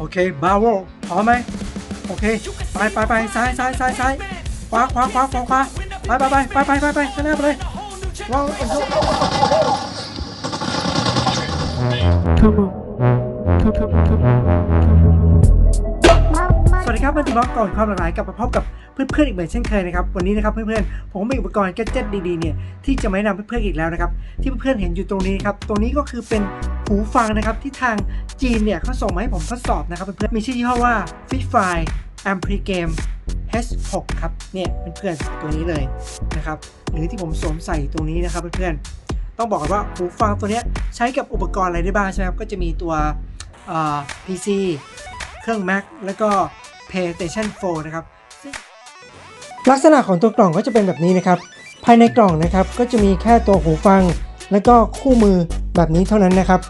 โอเคบาโวพร้อมไหมโอเค ไปไปไปซ้ายซ้ายซ้ายซ้ายขวาขวาขวาขวาขวาไปไปไปไปไปไปไปข้างหน้าไปเลยว้าว Come on. Come, come, come, come. สวัสดีครับมาถึงบล็อกก่อนความหลากหลายกลับมาพบกับ เพื่อนๆอีกเหมือนเช่นเคยนะครับวันนี้นะครับเพื่อนๆผมก็มีอุปกรณ์แกดเจิตดีๆเนี่ยที่จะมาแนะนำเพื่อนๆอีกแล้วนะครับที่เพื่อนๆเห็นอยู่ตรงนี้ครับตรงนี้ก็คือเป็นหูฟังนะครับที่ทางจีนเนี่ยเขาส่งมาให้ผมทดสอบนะครับเพื่อนๆมีชื่อยี่ห้อว่า f i t f i Ampligame H6 ครับเนี่ยเพื่อนๆตัวนี้เลยนะครับหรือที่ผมสวมใส่ตรงนี้นะครับเพื่อนๆต้องบอกก่อนว่าหูฟังตัวเนี้ยใช้กับอุปกรณ์อะไรได้บ้างใช่ไหมครับก็จะมีตัวอ่า PC เครื่อง Mac แล้วก็ PlayStation 4 นะครับ ลักษณะของตัวกล่องก็จะเป็นแบบนี้นะครับ ภายในกล่องนะครับก็จะมีแค่ตัวหูฟัง แล้วก็คู่มือแบบนี้เท่านั้นนะครับ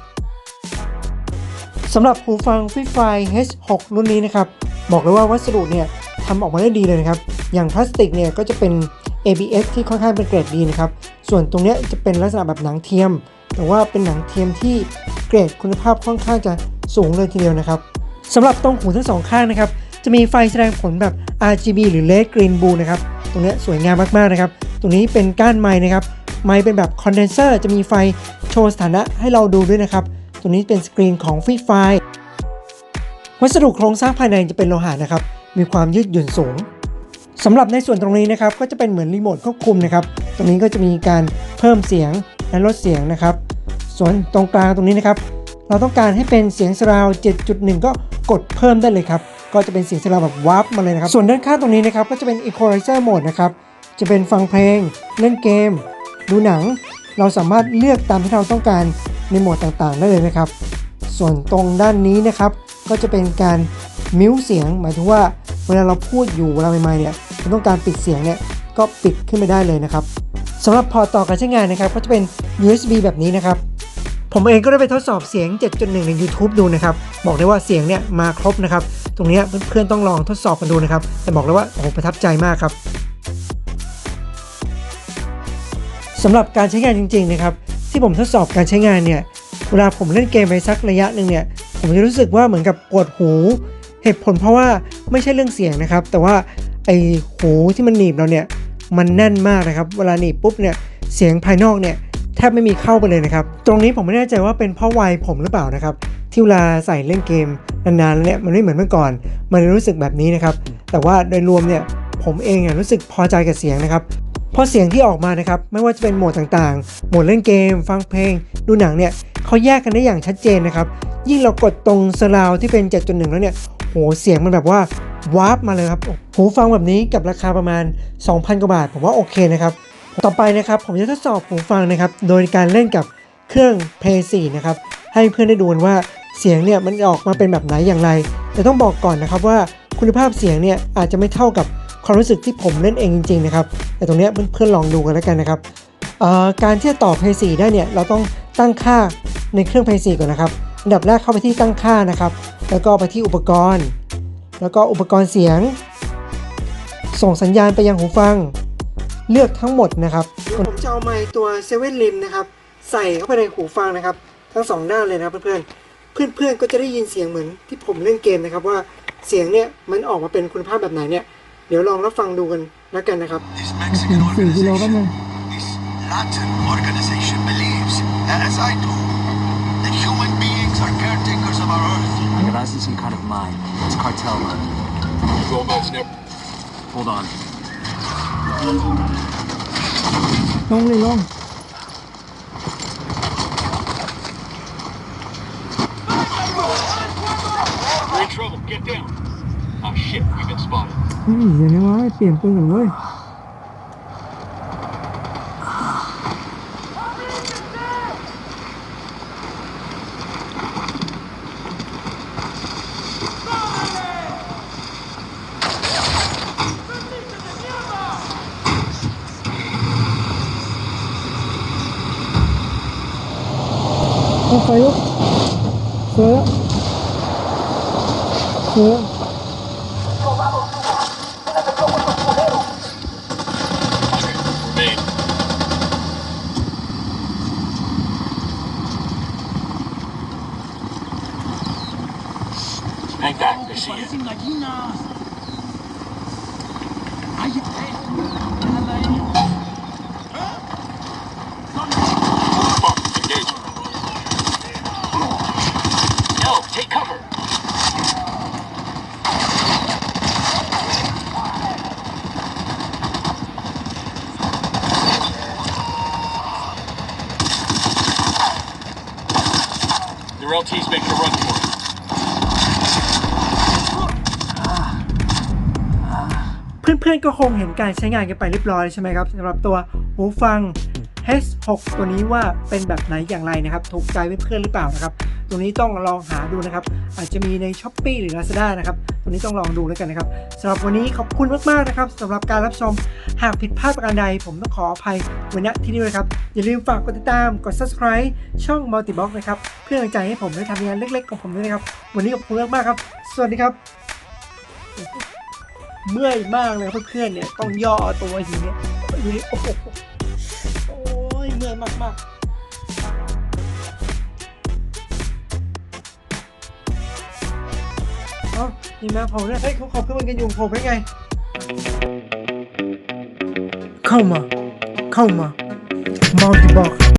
สำหรับหูฟัง f i f i H6 รุ่นนี้นะครับ บอกเลยว่าวัสดุเนี่ยทำออกมาได้ดีเลยนะครับ อย่างพลาสติกเนี่ยก็จะเป็น ABS ที่ค่อนข้างเป็นเกรดดีนะครับ ส่วนตรงนี้จะเป็นลักษณะแบบหนังเทียม แต่ว่าเป็นหนังเทียมที่เกรดคุณภาพค่อนข้างจะสูงเลยทีเดียวนะครับสำหรับตรงหูทั้งสองข้างนะครับ จะมีไฟแสดงผลแบบ RGB หรือ Red Green Blue นะครับ ตรงเนี้ยสวยงามมากๆนะครับ ตรงนี้เป็นก้านไม้นะครับ ไม้เป็นแบบคอนเดนเซอร์จะมีไฟโชว์สถานะให้เราดูด้วยนะครับ ตรงนี้เป็นสกรีนของฟีไฟวัสดุโครงสร้างภายในจะเป็นโลหะนะครับ มีความยืดหยุ่นสูงสำหรับในส่วนตรงนี้นะครับก็จะเป็นเหมือนรีโมทควบคุมนะครับ ตรงนี้ก็จะมีการเพิ่มเสียงและลดเสียงนะครับ ส่วนตรงกลางตรงนี้นะครับ เราต้องการให้เป็นเสียงสราว 7.1 ก็กดเพิ่มได้เลยครับ ก็จะเป็นเสียงสราแบบวาร์ปมาเลยนะครับ ส่วนด้านข้างตรงนี้นะครับก็จะเป็น Equalizer Mode นะครับ จะเป็นฟังเพลง เล่นเกม ดูหนัง เราสามารถเลือกตามที่เราต้องการในโหมดต่างๆ ได้เลยนะครับ ส่วนตรงด้านนี้นะครับ ก็จะเป็นการมิวเสียง หมายถึงว่าเวลาเราพูดอยู่เวลาใหม่ๆเนี่ยเราต้องการปิดเสียงเนี่ยก็ปิดขึ้นไปได้เลยนะครับสำหรับพอร์ตต่อการใช้งานนะครับก็จะเป็น USB แบบนี้นะครับ ผมเองก็ได้ไปทดสอบเสียง 7.1 ใน YouTube ดูนะครับ บอกได้ว่าเสียงเนี่ยมาครบนะครับ รงเนี้เพื่อนๆต้องลองทดสอบกันดูนะครับ แต่บอกเลยว่าโอ้โหประทับใจมากครับสำหรับการใช้งานจริงๆนะครับที่ผมทดสอบการใช้งานเนี่ยเวลาผมเล่นเกมไปสักระยะหนึ่งเนี่ยผมจะรู้สึกว่าเหมือนกับปวดหูเหตุผลเพราะว่าไม่ใช่เรื่องเสียงนะครับ แต่ว่าไอหูที่มันหนีบเราเนี่ยมันแน่นมากนะครับ เวลาหนีบปุ๊บเนี่ยเสียงภายนอกเนี่ยแทบไม่มีเข้าไปเลยนะครับ ตรงนี้ผมไม่แน่ใจว่าเป็นเพราะวัยผมหรือเปล่านะครับ ที่เวลาใส่เล่นเกม นานๆแล้วเนี่ยมันไม่เหมือนเมื่อก่อน มันเลยรู้สึกแบบนี้นะครับ แต่ว่าโดยรวมเนี่ยผมเองอะรู้สึกพอใจกับเสียงนะครับเพราะเสียงที่ออกมานะครับไม่ว่าจะเป็นโหมดต่างๆ โหมดเล่นเกม ฟังเพลง ดูหนังเนี่ยเขาแยกกันได้อย่างชัดเจนนะครับ ยิ่งเรากดตรงสลาวที่เป็น 7.1 แล้วเนี่ยโหเสียงมันแบบว่าวาร์ปมาเลยครับหูฟังแบบนี้กับราคาประมาณ 2,000 กว่าบาท ผมว่าโอเคนะครับ ต่อไปนะครับผมจะทดสอบหูฟังนะครับ โดยการเล่นกับเครื่อง Play 4 นะครับ ให้เพื่อนได้ดูกันว่า เสียงเนี่ยมันออกมาเป็นแบบไหนอย่างไร แต่ต้องบอกก่อนนะครับว่าคุณภาพเสียงเนี่ยอาจจะไม่เท่ากับความรู้สึกที่ผมเล่นเองจริงๆนะครับแต่ตรงนี้เพื่อนๆลองดูกันแล้วกันนะครับการที่จะต่อ Play 4ได้เนี่ยเราต้องตั้งค่าในเครื่อง Play 4ก่อนนะครับอันดับแรกเข้าไปที่ตั้งค่านะครับ แล้วก็ไปที่อุปกรณ์ แล้วก็อุปกรณ์เสียง ส่งสัญญาณไปยังหูฟัง เลือกทั้งหมดนะครับผมจะเอาไมค์ตัวเซเว่นลิมนะครับใส่เข้าไปในหูฟังนะครับ ทั้งสองด้านเลยนะเพื่อนๆ เพื่อนๆก็จะได้ยินเสียงเหมือนที่ผมเล่นเกมนะครับว่าเสียงเนี่ยมันออกมาเป็นคุณภาพแบบไหนเนี่ยเดี๋ยวลองรับฟังดูกันแล้วกันนะครับ This เสียง Mexican สี่กิโล organization, แป๊บนึง this Latin organization believes, as I do, that human beings are caretakers of our earth. That's in some kind of mine. It's cartel money. Hold on. ลง Get down. Oh shit, we've been spotted. Заливает пенку, давай. Поехали. สวยแล้ว Remain. เ The LT's making a run for it. เพื่อนๆก็คงเห็นการใช้งานกันไปเรียบร้อยใช่ไหมครับสำหรับตัวหูฟัง H6 ตัวนี้ว่าเป็นแบบไหนอย่างไรนะครับ ถูกใจเพื่อนๆหรือเปล่านะครับ ตัวนี้ต้องลองหาดูนะครับ อาจจะมีใน s h อ p e e หรือ Lazada นะครับตัวนี้ต้องลองดูแล้วกันนะครับสำหรับวันนี้ขอบคุณมากๆนะครับสำหรับการรับชมหากผิดพลาดประการใด ผมต้องขออภัยไว้ที่นี่เลยครับ อย่าลืมฝากกดติดตามกด subscribe ช่อง Multibox นะครับเพื่อเป็นกำลังใจให้ผมได้ทำงานเล็ก ๆ ของผมด้วยนะครับ วันนี้ขอบคุณมากๆครับ สวัสดีครับ เมื่อยมากเลยเพื่อนๆเนี่ยต้องย่อตัวอย่างเงี้ยอยู่นี่โอ้โหโอ้ยเมื่อยมากมากๆ อ้านี่มาผมเนี่ยเฮ้ยเขาขอบขึ้นมันกันอยู่ผมได้ไง เข้ามา เข้ามามัลติบอก